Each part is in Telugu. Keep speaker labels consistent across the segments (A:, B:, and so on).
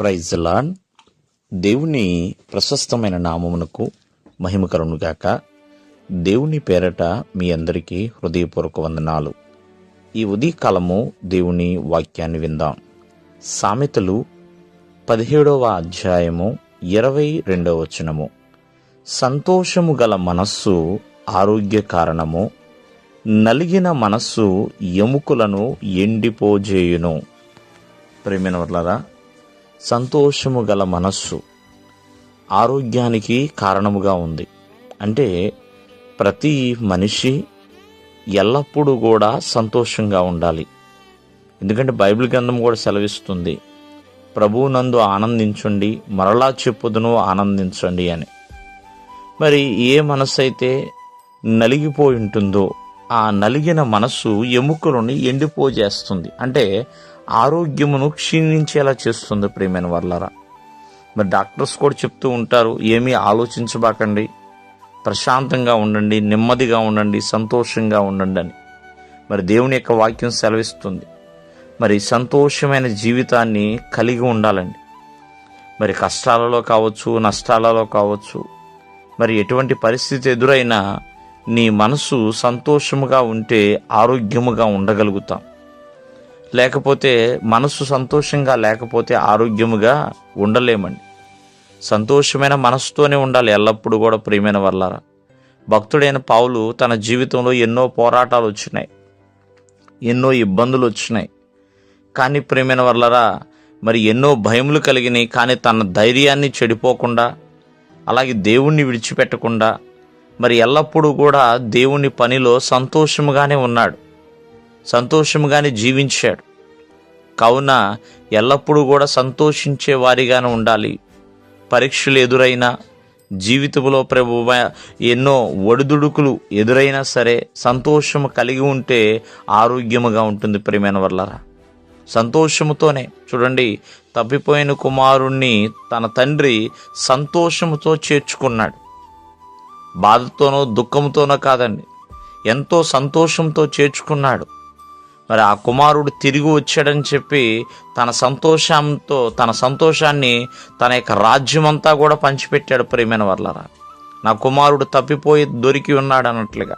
A: ప్రైజ్ లాన్ దేవుని ప్రశస్తమైన నామమునకు మహిమ దేవుని పేరట మీ అందరికీ హృదయపూర్వక వందనాలు. ఈ ఉదయకాలము దేవుని వాక్యాన్ని విందాం. సామెతలు పదిహేడవ అధ్యాయము ఇరవై రెండవ వచనము. సంతోషము గల మనస్సు ఆరోగ్య కారణము. నలిగిన మనస్సు ఎముకలను ఎండిపోజేయును. ప్రేమైన సంతోషము గల మనస్సు ఆరోగ్యానికి కారణముగా ఉంది. అంటే ప్రతి మనిషి ఎల్లప్పుడూ కూడా సంతోషంగా ఉండాలి. ఎందుకంటే బైబిల్ గ్రంథం కూడా సెలవిస్తుంది ప్రభువునందు ఆనందించండి మరలా చెప్పుదును ఆనందించండి అని. మరి ఏ మనస్సు అయితే నలిగిపోయి ఉంటుందో ఆ నలిగిన మనస్సు ఎముకలను ఎండిపోజేస్తుంది. అంటే ఆరోగ్యమును క్షీణించేలా చేస్తుంది ప్రియమైన వర్లరా. మరి డాక్టర్స్ కూడా చెప్తూ ఉంటారు ఏమీ ఆలోచించబాకండి. ప్రశాంతంగా ఉండండి నెమ్మదిగా ఉండండి సంతోషంగా ఉండండి అని. మరి దేవుని యొక్క వాక్యం సెలవిస్తుంది. మరి సంతోషమైన జీవితాన్ని కలిగి ఉండాలండి. మరి కష్టాలలో కావచ్చు నష్టాలలో కావచ్చు మరి ఎటువంటి పరిస్థితి ఎదురైనా నీ మనసు సంతోషముగా ఉంటే ఆరోగ్యముగా ఉండగలుగుతాం. లేకపోతే మనసు సంతోషంగా లేకపోతే ఆరోగ్యముగా ఉండలేమండి. సంతోషమైన మనస్సుతోనే ఉండాలి ఎల్లప్పుడూ కూడా ప్రియమైన వల్లారా భక్తుడైన పావులు తన జీవితంలో ఎన్నో పోరాటాలు వచ్చినాయి. ఎన్నో ఇబ్బందులు వచ్చినాయి. కానీ ప్రియమైన వల్లరా మరి ఎన్నో భయములు కలిగినాయి. కానీ తన ధైర్యాన్ని చెడిపోకుండా అలాగే దేవుణ్ణి విడిచిపెట్టకుండా మరి ఎల్లప్పుడూ కూడా దేవుని పనిలో సంతోషముగానే ఉన్నాడు. సంతోషముగానే జీవించాడు. కావున ఎల్లప్పుడూ కూడా సంతోషించే వారిగానే ఉండాలి. పరీక్షలు ఎదురైనా జీవితంలో ప్రభు ఎన్నో ఒడిదుడుకులు ఎదురైనా సరే సంతోషము కలిగి ఉంటే ఆరోగ్యముగా ఉంటుంది ప్రియమైన వల్లరా సంతోషముతోనే చూడండి తప్పిపోయిన కుమారుణ్ణి తన తండ్రి సంతోషముతో చేర్చుకున్నాడు. బాధతోనో దుఃఖంతోనో కాదండి ఎంతో సంతోషంతో చేర్చుకున్నాడు. మరి ఆ కుమారుడు తిరిగి వచ్చాడని చెప్పి తన సంతోషంతో తన సంతోషాన్ని తన యొక్క రాజ్యమంతా కూడా పంచిపెట్టాడు ప్రేమైన వర్లరా. నా కుమారుడు తప్పిపోయి దొరికి ఉన్నాడు అన్నట్లుగా.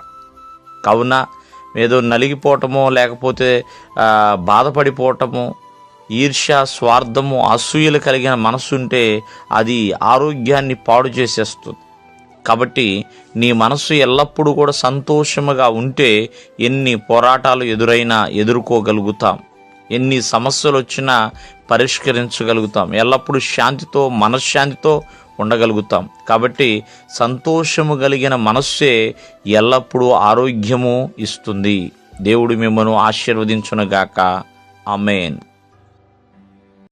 A: కావున ఏదో నలిగిపోవటమో లేకపోతే బాధపడిపోవటము ఈర్ష్య స్వార్థము అసూయలు కలిగిన మనసు ఉంటే అది ఆరోగ్యాన్ని పాడు చేసేస్తుంది. కాబట్టి నీ మనసు ఎల్లప్పుడూ కూడా సంతోషముగా ఉంటే ఎన్ని పోరాటాలు ఎదురైనా ఎదుర్కోగలుగుతాం. ఎన్ని సమస్యలు వచ్చినా పరిష్కరించగలుగుతాం. ఎల్లప్పుడూ శాంతితో మనశ్శాంతితో ఉండగలుగుతాం. కాబట్టి సంతోషము కలిగిన మనస్సే ఎల్లప్పుడూ ఆరోగ్యము ఇస్తుంది. దేవుడు మిమ్మను ఆశీర్వదించునుగాక. అమేన్